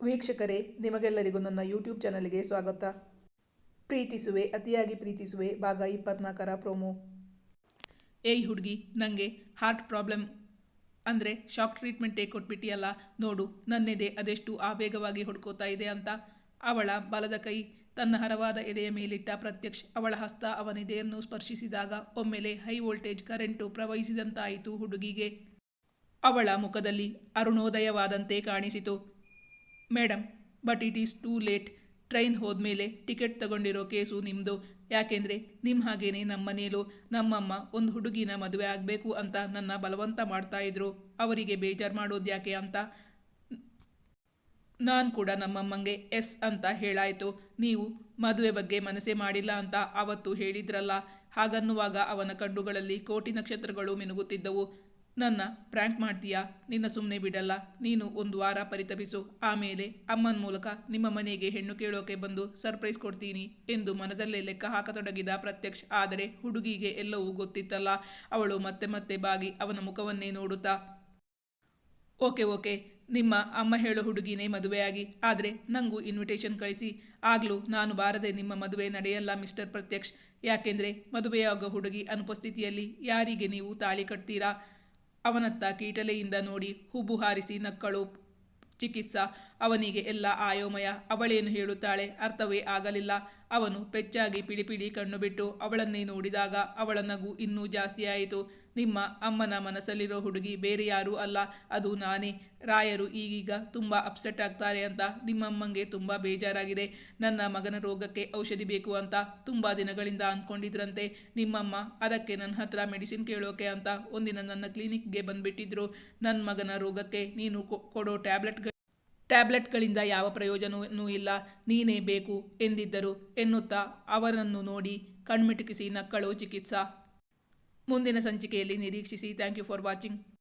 ವೀಕ್ಷಕರೇ, ನಿಮಗೆಲ್ಲರಿಗೂ ನನ್ನ ಯೂಟ್ಯೂಬ್ ಚಾನಲ್ಗೆ ಸ್ವಾಗತ. ಪ್ರೀತಿಸುವೆ, ಅತಿಯಾಗಿ ಪ್ರೀತಿಸುವೆ, ಭಾಗ ಇಪ್ಪತ್ನಾಲ್ಕರ ಪ್ರೋಮೋ ಏಯ್ ಹುಡುಗಿ ನನಗೆ ಹಾರ್ಟ್ ಪ್ರಾಬ್ಲಮ್ ಅಂದರೆ ಶಾಕ್ ಟ್ರೀಟ್ಮೆಂಟೇ ಕೊಟ್ಬಿಟ್ಟಿಯಲ್ಲ, ನೋಡು, ನನ್ನೆದೆ ಅದೆಷ್ಟು ಆವೇಗವಾಗಿ ಹುಡ್ಕೋತಾ ಇದೆ ಅಂತ. ಅವಳ ಬಲದ ಕೈ ತನ್ನ ಹರವಾದ ಎದೆಯ ಮೇಲಿಟ್ಟ ಪ್ರತ್ಯಕ್ಷ, ಅವಳ ಹಸ್ತ ಅವನೆದೆಯನ್ನು ಸ್ಪರ್ಶಿಸಿದಾಗ ಒಮ್ಮೆಲೆ ಹೈ ವೋಲ್ಟೇಜ್ ಕರೆಂಟು ಪ್ರವಹಿಸಿದಂತಾಯಿತು ಹುಡುಗಿಗೆ. ಅವಳ ಮುಖದಲ್ಲಿ ಅರುಣೋದಯವಾದಂತೆ ಕಾಣಿಸಿತು. Madam but it is too late train ಹೋದ್ಮೇಲೆ ಟಿಕೆಟ್ ತಗೊಂಡಿರೋ ಕೇಸು ನಿಮ್ಮದು ಯಾಕೆಂದರೆ ನಿಮ್ಮ ಹಾಗೇನೆ ನಮ್ಮ ಮನೇಲೂ ನಮ್ಮಮ್ಮ ಒಂದು ಹುಡುಗಿನ ಮದುವೆ ಆಗಬೇಕು ಅಂತ ನನ್ನ ಬಲವಂತ ಮಾಡ್ತಾಯಿದ್ರು ಅವರಿಗೆ ಬೇಜಾರು ಮಾಡೋದು ಯಾಕೆ ಅಂತ? ನಾನು ಕೂಡ ನಮ್ಮಮ್ಮಂಗೆ ಎಸ್ ಅಂತ ಹೇಳಾಯಿತು. ನೀವು ಮದುವೆ ಬಗ್ಗೆ ಮನಸ್ಸೇ ಮಾಡಿಲ್ಲ ಅಂತ ಆವತ್ತು ಹೇಳಿದ್ರಲ್ಲ. ಹಾಗನ್ನುವಾಗ ಅವನ ಕಣ್ಣುಗಳಲ್ಲಿ ಕೋಟಿ ನಕ್ಷತ್ರಗಳು ಮಿನುಗುತ್ತಿದ್ದವು. ನನ್ನ ಪ್ರ್ಯಾಂಕ್ ಮಾಡ್ತೀಯಾ? ನಿನ್ನ ಸುಮ್ಮನೆ ಬಿಡಲ್ಲ. ನೀನು ಒಂದು ವಾರ ಪರಿತಪಿಸು. ಆಮೇಲೆ ಅಮ್ಮನ ಮೂಲಕ ನಿಮ್ಮ ಮನೆಗೆ ಹೆಣ್ಣು ಕೇಳೋಕೆ ಬಂದು ಸರ್ಪ್ರೈಸ್ ಕೊಡ್ತೀನಿ ಎಂದು ಮನದಲ್ಲೇ ಲೆಕ್ಕ ಹಾಕತೊಡಗಿದ ಪ್ರತ್ಯಕ್ಷ್. ಆದರೆ ಹುಡುಗಿಗೆ ಎಲ್ಲವೂ ಗೊತ್ತಿತ್ತಲ್ಲ. ಅವಳು ಮತ್ತೆ ಮತ್ತೆ ಬಾಗಿ ಅವನ ಮುಖವನ್ನೇ ನೋಡುತ್ತಾ. Okay okay. ನಿಮ್ಮ ಅಮ್ಮ ಹೇಳೋ ಹುಡುಗಿನೇ ಮದುವೆಯಾಗಿ. ಆದರೆ ನನಗೂ ಇನ್ವಿಟೇಷನ್ ಕಳಿಸಿ. ಆಗಲೂ ನಾನು ಬಾರದೆ ನಿಮ್ಮ ಮದುವೆ ನಡೆಯಲ್ಲ ಮಿಸ್ಟರ್ ಪ್ರತ್ಯಕ್ಷ್. ಯಾಕೆಂದರೆ ಮದುವೆಯಾಗೋ ಹುಡುಗಿ ಅನುಪಸ್ಥಿತಿಯಲ್ಲಿ ಯಾರಿಗೆ ನೀವು ತಾಳಿ ಕಟ್ತೀರಾ? ಅವನತ್ತ ಕೀಟಲೆಯಿಂದ ನೋಡಿ ಹುಬ್ಬು ಹಾರಿಸಿ ನಕ್ಕಳು ಚಿಕಿತ್ಸಾ ಅವನಿಗೆ ಎಲ್ಲ ಆಯೋಮಯ ಅವಳೇನು ಹೇಳುತ್ತಾಳೆ ಅರ್ಥವೇ ಆಗಲಿಲ್ಲ. ಅವನು ಪೆಚ್ಚಾಗಿ ಪಿಡಿಪಿಡಿ ಕಣ್ಣು ಬಿಟ್ಟು ಅವಳನ್ನೇ ನೋಡಿದಾಗ ಅವಳ ನಗು ಇನ್ನೂ ಜಾಸ್ತಿಯಾಯಿತು ನಿಮ್ಮ ಅಮ್ಮನ ಮನಸ್ಸಲ್ಲಿರೋ ಹುಡುಗಿ ಬೇರೆ ಯಾರೂ ಅಲ್ಲ. ಅದು ನಾನೇ. ರಾಯರು ಈಗೀಗ ತುಂಬ ಅಪ್ಸೆಟ್ ಆಗ್ತಾರೆ ಅಂತ ನಿಮ್ಮಮ್ಮಂಗೆ ತುಂಬ ಬೇಜಾರಾಗಿದೆ. ನನ್ನ ಮಗನ ರೋಗಕ್ಕೆ ಔಷಧಿ ಬೇಕು ಅಂತ ತುಂಬ ದಿನಗಳಿಂದ ಅಂದ್ಕೊಂಡಿದ್ರಂತೆ. ನಿಮ್ಮಮ್ಮ, ಅದಕ್ಕೆ ನನ್ನ ಹತ್ರ ಮೆಡಿಸಿನ್ ಕೇಳೋಕೆ ಅಂತ ಒಂದಿನ ನನ್ನ ಕ್ಲಿನಿಕ್ಗೆ ಬಂದುಬಿಟ್ಟಿದ್ರು. ನನ್ನ ಮಗನ ರೋಗಕ್ಕೆ ನೀನು ಕೊಡೋ ಟ್ಯಾಬ್ಲೆಟ್ಗಳು ಟ್ಯಾಬ್ಲೆಟ್ಗಳಿಂದ ಯಾವ ಪ್ರಯೋಜನವೂ ಇಲ್ಲ. ನೀನೇ ಬೇಕು ಎಂದಿದ್ದರು ಎನ್ನುತ್ತಾ ಅವರನ್ನು ನೋಡಿ ಕಣ್ಮಿಟುಕಿಸಿ ನಕ್ಕಳು ಚಿಕಿತ್ಸಾ. ಮುಂದಿನ ಸಂಚಿಕೆಯಲ್ಲಿ ನಿರೀಕ್ಷಿಸಿ. Thank you for watching.